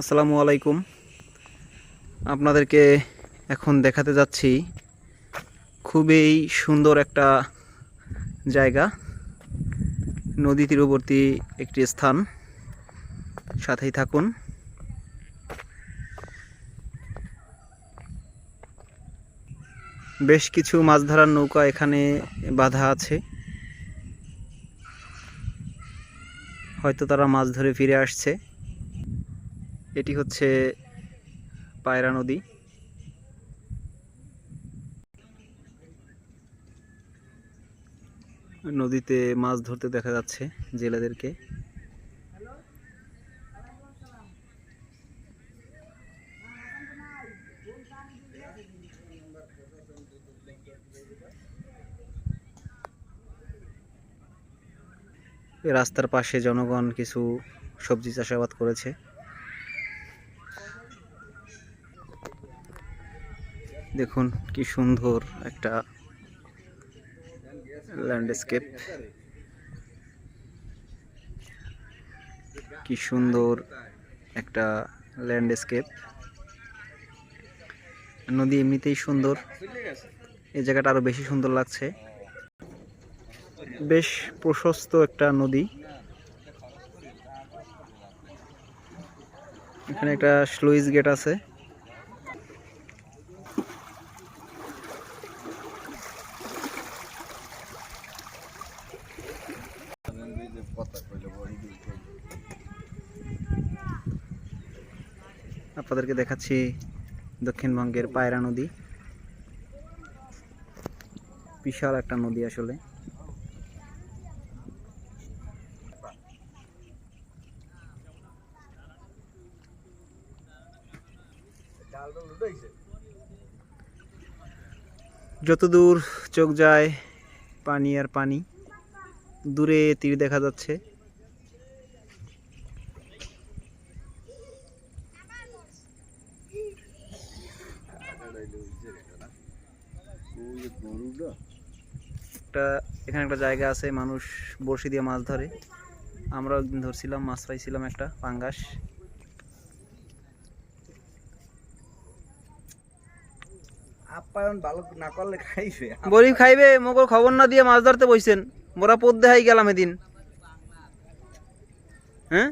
আসসালামু আলাইকুম। আপনাদেরকে এখন দেখাতে যাচ্ছি খুবই সুন্দর একটা জায়গা, নদী তীরবর্তী একটি স্থান। সাথেই থাকুন। বেশ কিছু মাছ ধরার নৌকা এখানে বাঁধা আছে। হয়তো তারা মাছ ধরে ফিরে আসছে। এটি হচ্ছে পায়রা নদী। নদীতে মাছ ধরতে দেখা যাচ্ছে জেলেদেরকে। রাস্তার পাশে জনগণ কিছু সবজি চাষাবাদ করেছে। দেখুন কি সুন্দর একটা ল্যান্ডস্কেপ কি সুন্দর একটা ল্যান্ডস্কেপ নদী এমনিতেই সুন্দর। এই জায়গাটা আরও বেশি সুন্দর লাগছে। বেশ প্রশস্ত একটা নদী। এখানে একটা স্লুইস গেট আছে। আপনাদেরকে দেখাচ্ছি দক্ষিণবঙ্গের পায়রা নদী। বিশাল একটা নদী আসলে। যতদূর চোখ যায় পানি আর পানি দূরে তীর দেখা যাচ্ছে। একটা এখানে একটা জায়গা আছে মানুষ বড়শি দিয়ে মাছ ধরে। আমরাও একদিন ধরছিলাম মাছ পাইছিলাম একটা পাঙ্গাস। আপ্যায়ন ভালো না করলে খাইবে। গরিব খাইবে মগর খবর না দিয়ে মাছ ধরতে বইছেন। মোরা পদ্মে হাই গেলাম এদিন। হ্যাঁ?